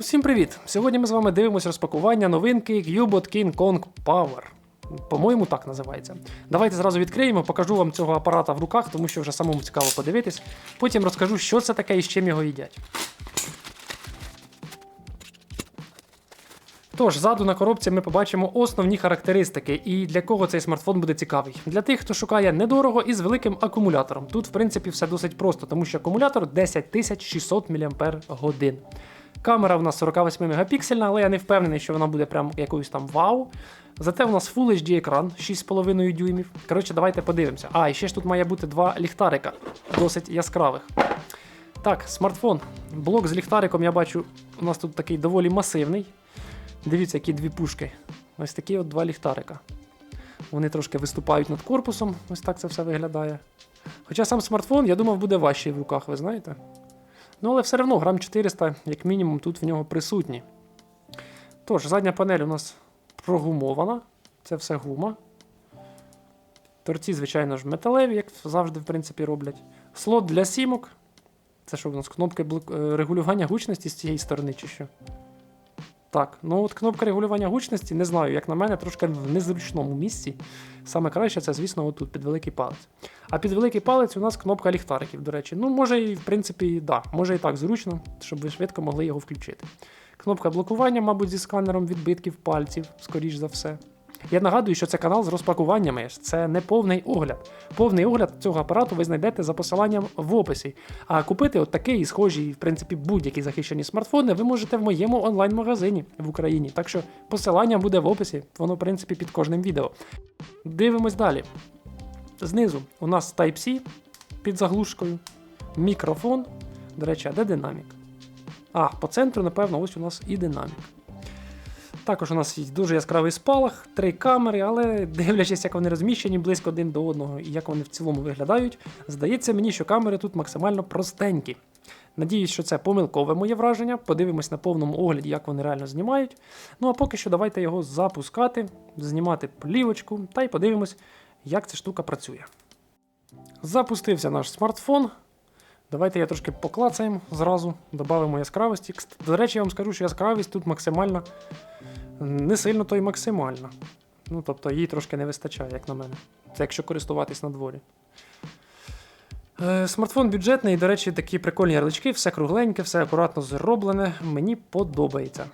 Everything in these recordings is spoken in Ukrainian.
Усім привіт! Сьогодні ми з вами дивимося розпакування новинки Cubot King Kong Power. По-моєму, так називається. Давайте зразу відкриємо, покажу вам цього апарата в руках, тому що вже самому цікаво подивитись. Потім розкажу, що це таке і з чим його їдять. Тож, ззаду на коробці ми побачимо основні характеристики і для кого цей смартфон буде цікавий. Для тих, хто шукає недорого і з великим акумулятором. Тут, в принципі, все досить просто, тому що акумулятор 10600 мАч. Камера в нас 48 мегапіксельна, але я не впевнений, що вона буде прям якоюсь там вау. Зате у нас Full HD екран 6,5 дюймів. Коротше, давайте подивимося. А, і ще ж тут має бути два ліхтарика, досить яскравих. Так, смартфон. Блок з ліхтариком я бачу, у нас тут такий доволі масивний. Дивіться, які дві пушки. Ось такі от два ліхтарика. Вони трошки виступають над корпусом, ось так це все виглядає. Хоча сам смартфон, я думав, буде важчий в руках, ви знаєте? Ну, але все одно грам 400, як мінімум, тут в нього присутні. Тож, задня панель у нас прогумована. Це все гума. Торці, звичайно ж, металеві, як завжди, в принципі, роблять. Слот для сімок. Це що у нас кнопки е, регулювання гучності з цієї сторони, чи що? Так, ну от кнопка регулювання гучності, не знаю, як на мене, трошки в незручному місці. Саме краще це, звісно, отут, під великий палець. А під великий палець у нас кнопка ліхтариків, до речі. Ну, може, і в принципі, да, може і так зручно, щоб ви швидко могли його включити. Кнопка блокування, мабуть, зі сканером відбитків пальців, скоріш за все. Я нагадую, що це канал з розпакуваннями, це не повний огляд. Повний огляд цього апарату ви знайдете за посиланням в описі. А купити от такий і схожі, в принципі, будь-які захищені смартфони ви можете в моєму онлайн-магазині в Україні. Так що посилання буде в описі, воно, в принципі, під кожним відео. Дивимось далі. Знизу у нас Type-C під заглушкою, мікрофон. До речі, а де динамік? А, по центру, напевно, ось у нас і динамік. Також у нас є дуже яскравий спалах, три камери, але дивлячись, як вони розміщені близько один до одного і як вони в цілому виглядають, здається мені, що камери тут максимально простенькі. Надіюсь, що це помилкове моє враження. Подивимось на повному огляді, як вони реально знімають. Ну а поки що давайте його запускати, знімати плівочку та й подивимось, як ця штука працює. Запустився наш смартфон. Давайте я трошки поклацаємо зразу, додамо яскравості. До речі, я вам скажу, що яскравість тут максимальна, не сильно то й максимальна. Ну, тобто їй трошки не вистачає, як на мене. Це якщо користуватись на дворі. Е, Смартфон бюджетний, до речі, такі прикольні ярлички, все кругленьке, все акуратно зроблене. Мені подобається.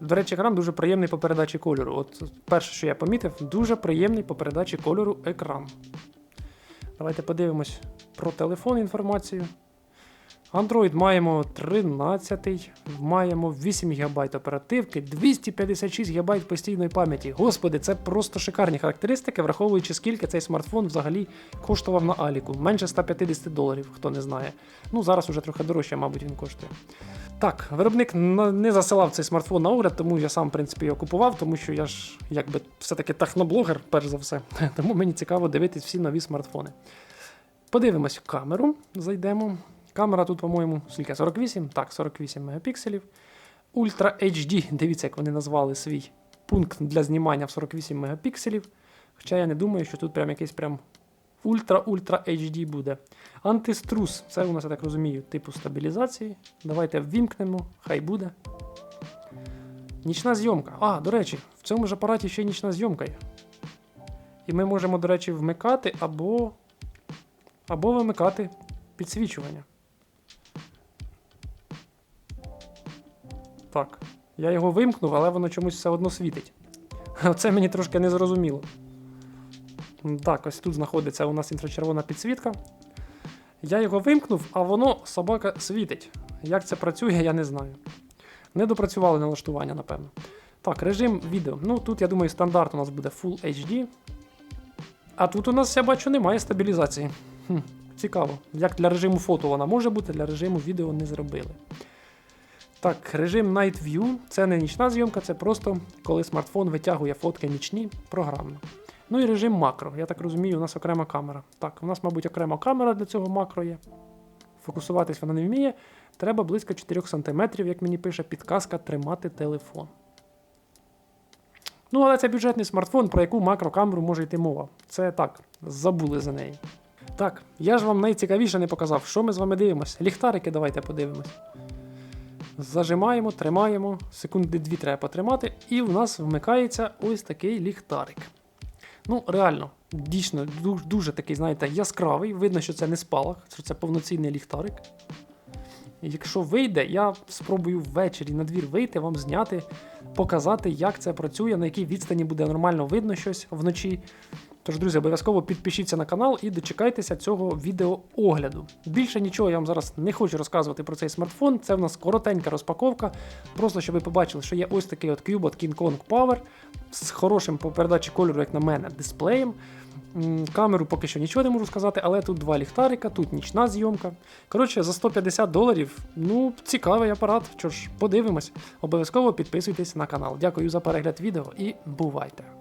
До речі, екран дуже приємний по передачі кольору. От перше, що я помітив, дуже приємний по передачі кольору екран. Давайте подивимось про телефон інформацію. Android маємо 13, маємо 8 ГБ оперативки, 256 ГБ постійної пам'яті. Господи, це просто шикарні характеристики, враховуючи, скільки цей смартфон взагалі коштував на Аліку. Менше 150 доларів, хто не знає. Ну, зараз уже трохи дорожче, мабуть, він коштує. Так, виробник не засилав цей смартфон на огляд, тому я сам, в принципі, його купував, тому що я ж якби все-таки техноблогер, перш за все. Тому мені цікаво дивитись всі нові смартфони. Подивимось в камеру, зайдемо. Камера тут, по-моєму, скільки? 48? Так, 48 мегапікселів. Ultra HD, дивіться, як вони назвали свій пункт для знімання в 48 мегапікселів. Хоча я не думаю, що тут прям якийсь прям ультра-ультра HD буде. Антиструс, це у нас, я так розумію, типу стабілізації. Давайте ввімкнемо, хай буде. Нічна зйомка. А, до речі, в цьому ж апараті ще й нічна зйомка є. І ми можемо, до речі, вмикати або, або вимикати підсвічування. Так, я його вимкнув, але воно чомусь все одно світить. Оце мені трошки не зрозуміло. Так, ось тут знаходиться у нас інфрачервона підсвітка. Я його вимкнув, а воно собака світить. Як це працює, я не знаю. Не допрацювали налаштування, напевно. Так, режим відео. Ну, тут, я думаю, стандарт у нас буде Full HD. А тут у нас, я бачу, немає стабілізації. Хм, цікаво. Як для режиму фото вона може бути, для режиму відео не зробили. Так, режим Night View це не нічна зйомка, це просто коли смартфон витягує фотки нічні програмно. Ну і режим макро. Я так розумію, у нас окрема камера. Так, у нас, мабуть, окрема камера для цього макро є. Фокусуватись вона не вміє. Треба близько 4 см, як мені пише підказка, тримати телефон. Ну, але це бюджетний смартфон, про яку макрокамеру може йти мова. Це так, забули за неї. Так, я ж вам найцікавіше не показав, що ми з вами дивимося. Ліхтарики давайте подивимось. Зажимаємо, тримаємо, секунди дві треба потримати, і в нас вмикається ось такий ліхтарик. Ну, реально, дійсно, дуже, дуже такий, знаєте, яскравий. Видно, що це не спалах, що це повноцінний ліхтарик. Якщо вийде, я спробую ввечері на двір вийти, вам зняти, показати, як це працює, на якій відстані буде нормально видно щось вночі. Тож, друзі, обов'язково підпишіться на канал і дочекайтеся цього відеоогляду. Більше нічого я вам зараз не хочу розказувати про цей смартфон. Це в нас коротенька розпаковка. Просто щоб ви побачили, що є ось такий от Cubot King Kong Power з хорошим по передачі кольору, як на мене, дисплеєм. Камеру поки що нічого не можу сказати, але тут два ліхтарика, тут нічна зйомка. Коротше, за 150 доларів, ну, цікавий апарат. Що ж, подивимось. Обов'язково підписуйтесь на канал. Дякую за перегляд відео і бувайте!